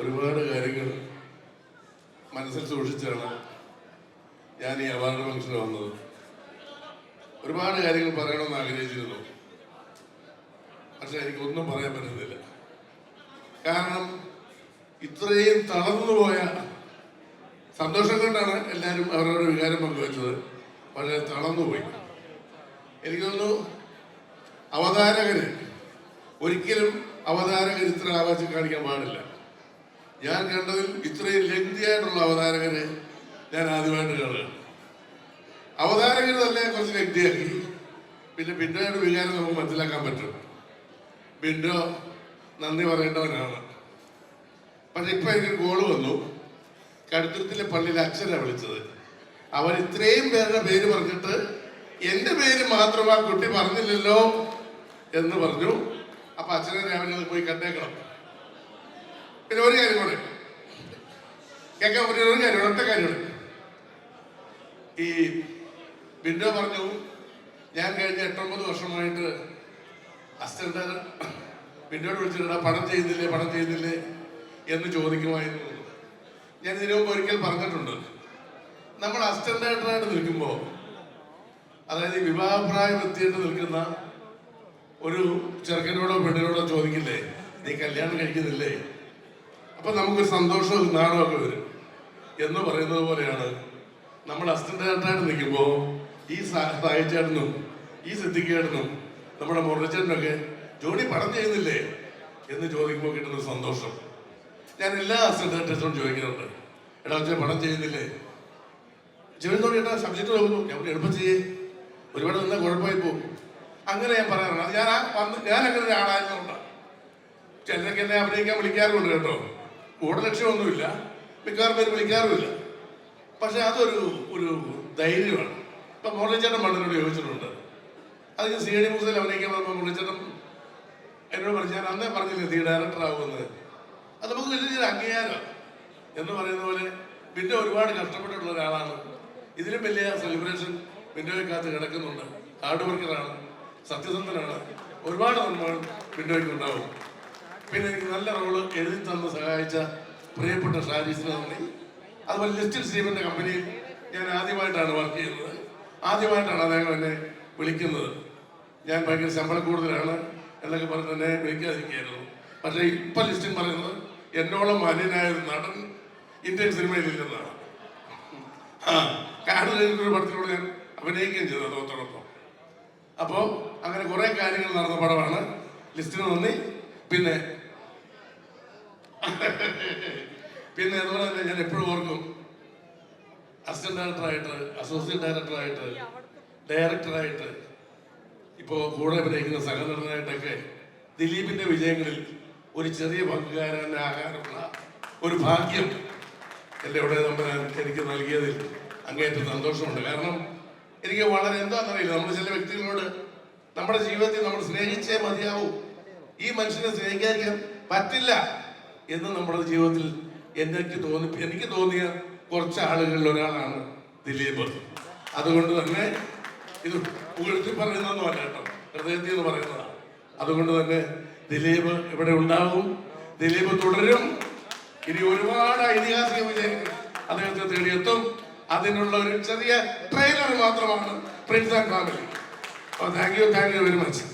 ഒരുപാട് കാര്യങ്ങൾ മനസ്സിൽ സൂക്ഷിച്ചാണ് ഞാൻ ഈ അവാർഡ് ഫംഗ്ഷന് വന്നത്. ഒരുപാട് കാര്യങ്ങൾ പറയണമെന്ന് ആഗ്രഹിച്ചിരുന്നു. പക്ഷെ എനിക്കൊന്നും പറയാൻ പറ്റുന്നില്ല കാരണം ഇത്രയും തളർന്നുപോയ സന്തോഷം കൊണ്ടാണ് എല്ലാവരും അവരവരുടെ വികാരം പങ്കുവച്ചത്. വളരെ തളർന്നുപോയി എനിക്ക് തോന്നുന്നു അവതാരകര് ഒരിക്കലും അവതാരകർ ഇത്ര ആവാസം കാണിക്കാൻ പാടില്ല. ഞാൻ കണ്ടതിൽ ഇത്രയും ലഗ്തിയായിട്ടുള്ള അവതാരകരെ ഞാൻ ആദ്യമായിട്ട് കാണുകയാണ് അവതാരകർ തന്നെ കുറച്ച് ലെങ്തിയാക്കി പിന്നെ ബിൻഡോയുടെ വികാരം നമുക്ക് മനസ്സിലാക്കാൻ പറ്റും. ബിൻഡോ നന്ദി പറയേണ്ടവനാണ്. പക്ഷെ ഇപ്പൊ എനിക്ക് കോൾ വന്നു. കടുത്തിലെ പള്ളിയിലെ അച്ഛനാണ് വിളിച്ചത്. അവൻ ഇത്രയും പേരുടെ പേര് പറഞ്ഞിട്ട് എന്റെ പേര് മാത്രം ആ കുട്ടി പറഞ്ഞില്ലല്ലോ എന്ന് പറഞ്ഞു. അപ്പൊ അച്ഛനെ രാവിലെ പോയി കണ്ടേക്കണം. പിന്നെ ഒരു കാര്യം കൂടെ. കേൾക്കാൻ പറ്റിയ ഒരു കാര്യം ഒറ്റ കാര്യമാണ് ഈ ബിൻഡോ പറഞ്ഞു ഞാൻ കഴിഞ്ഞ എട്ടൊമ്പത് വർഷമായിട്ട് അസിസ്റ്റന്റ് ബിൻഡോട് വിളിച്ചിട്ട് പണം ചെയ്യുന്നില്ലേ പണം ചെയ്യുന്നില്ലേ? എന്ന് ചോദിക്കുമായിരുന്നു. ഞാൻ ഇതിനു മുമ്പ് ഒരിക്കൽ പറഞ്ഞിട്ടുണ്ട്. നമ്മൾ അസിസ്റ്റന്റ് ഡയറക്ടറായിട്ട് നിൽക്കുമ്പോൾ അതായത് ഈ വിവാഹപ്രായം എത്തിയിട്ട് നിൽക്കുന്ന ഒരു ചെറുക്കനോടോ പെണ്ണിനോടോ ചോദിക്കില്ലേ നീ കല്യാണം കഴിക്കുന്നില്ലേ? അപ്പൊ നമുക്കൊരു സന്തോഷവും നാണമൊക്കെ വരും. എന്ന് പറയുന്നത് പോലെയാണ്. നമ്മൾ അസിസ്റ്റന്റ് ഡയറക്ടറായിട്ട് നിൽക്കുമ്പോൾ ഈ സാഹിച്ചേട്ടനും ഈ സിദ്ധിക്കേട്ടനും നമ്മുടെ മുരളിച്ചേട്ടനൊക്കെ ജോലി പണം ചെയ്യുന്നില്ലേ എന്ന് ചോദിക്കുമ്പോൾ കിട്ടുന്ന സന്തോഷം. ഞാൻ എല്ലാ അസിസ്റ്റന്റ് ചോദിക്കുന്നുണ്ട് എടാ അച്ഛൻ പണം ചെയ്യുന്നില്ലേ? ജീവിതത്തോടെ ഏട്ടാ സബ്ജക്ട് നോക്കുന്നു ഞാൻ എളുപ്പം ചെയ്യേ. ഒരുപാട് നിന്നാൽ കുഴപ്പമായി പോകും. അങ്ങനെ ഞാൻ പറയാറുണ്ട്. ഞാൻ ആ ഞാൻ അങ്ങനെ ഒരാളായതുകൊണ്ടാണ് ചിലരൊക്കെ എന്നെ അഭിനയിക്കാൻ വിളിക്കാറുണ്ട് കേട്ടോ. കൂടെ ലക്ഷ്യമൊന്നുമില്ല മിക്കവാറും പേര് വിളിക്കാറുമില്ല. പക്ഷെ അതൊരു ഒരു ധൈര്യമാണ്. ഇപ്പൊ മുരളിച്ചേട്ടൻ മണ്ണിനോട് ചോദിച്ചിട്ടുണ്ട്. അത് സി ഡി മൂസിൽ അഭിനയിക്കാൻ പറഞ്ഞപ്പോൾ മുരളിച്ചേട്ടൻ എന്നോട് പറഞ്ഞു ഞാൻ അന്നേ പറഞ്ഞില്ലേ നീ ഡയറക്ടർ ആവുമെന്ന്? അത് നമുക്ക് വലിയൊരു അംഗീകാരം എന്ന് പറയുന്ന പോലെ പിന്നെ ഒരുപാട് കഷ്ടപ്പെട്ടിട്ടുള്ള ഒരാളാണ്. ഇതിലും വലിയ സെലിബ്രേഷൻ പിന്നോയ്ക്കകത്ത് കിടക്കുന്നുണ്ട്. ഹാർഡ് വർക്കറാണ് സത്യസന്ധനാണ്. ഒരുപാട് നന്മകൾ പിന്നോയ്ക്ക് ഉണ്ടാവും. പിന്നെ എനിക്ക് നല്ല റോൾ എഴുതി തന്ന് സഹായിച്ച പ്രിയപ്പെട്ട ഷാരീസിന് നന്ദി അതുപോലെ ലിസ്റ്റിൽ സ്റ്റീവന്റെ കമ്പനിയിൽ ഞാൻ ആദ്യമായിട്ടാണ് വർക്ക് ചെയ്യുന്നത്. ആദ്യമായിട്ടാണ് അദ്ദേഹം എന്നെ വിളിക്കുന്നത്. ഞാൻ ഭയങ്കര ശമ്പളം കൂടുതലാണ് എന്നൊക്കെ പറഞ്ഞ് എന്നെ വിളിക്കാതിരിക്കുകയായിരുന്നു. പക്ഷേ ഇപ്പൊ ലിസ്റ്റിൽ പറയുന്നത് എന്നോളം മാന്യനായ ഒരു നടൻ ഇന്ത്യൻ സിനിമയിൽ ഇല്ലെന്നാണ്. ആ കാരണം ഒരു പടത്തിലൂടെ ഞാൻ അഭിനയിക്കുകയും ചെയ്തു അതോടൊപ്പം. അപ്പോൾ അങ്ങനെ കുറേ കാര്യങ്ങൾ നടന്ന പടമാണ്. ലിസ്റ്റിന് നന്ദി. പിന്നെ പിന്നെ അതുപോലെ തന്നെ ഞാൻ എപ്പോഴും ഓർക്കും അസിസ്റ്റന്റ് ഡയറക്ടറായിട്ട് അസോസിയേറ്റ് ഡയറക്ടറായിട്ട് ഡയറക്ടറായിട്ട് ഇപ്പോൾ കൂടെ അഭിനയിക്കുന്ന സഹനടനായിട്ടൊക്കെ ദിലീപിന്റെ വിജയങ്ങളിൽ ഒരു ചെറിയ പങ്കുകാരനാകാനുള്ള ഒരു ഭാഗ്യം എന്റെ ഇവിടെ നമ്മൾ എനിക്ക് നൽകിയതിൽ അങ്ങേയറ്റം സന്തോഷമുണ്ട്. കാരണം എനിക്ക് വളരെ എന്താണെന്നറിയില്ല. നമ്മൾ ചില വ്യക്തികളോട് നമ്മുടെ ജീവിതത്തിൽ നമ്മൾ സ്നേഹിച്ചേ മതിയാവൂ. ഈ മനുഷ്യനെ സ്നേഹിക്കാതിരിക്കാൻ പറ്റില്ല എന്ന് നമ്മുടെ ജീവിതത്തിൽ എനിക്ക് തോന്നി എനിക്ക് തോന്നിയ കുറച്ച് ആളുകളിൽ ഒരാളാണ് ദിലീപ്. അതുകൊണ്ട് തന്നെ ഇത് പുകഴ്ത്തി പറയുന്നതൊന്നുമല്ല കേട്ടോ. ഹൃദയത്തിൽ നിന്ന് പറയുന്നതാണ്. അതുകൊണ്ട് തന്നെ ദിലീപ് ഇവിടെ ഉണ്ടാകും. ദിലീപ് തുടരും. ഇനി ഒരുപാട് ഐതിഹാസിക വിജയങ്ങൾ അദ്ദേഹത്തെ തേടിയെത്തും. അതിനുള്ള ഒരു ചെറിയ ട്രെയിലർ മാത്രമാണ് prince and family thank you thank you very much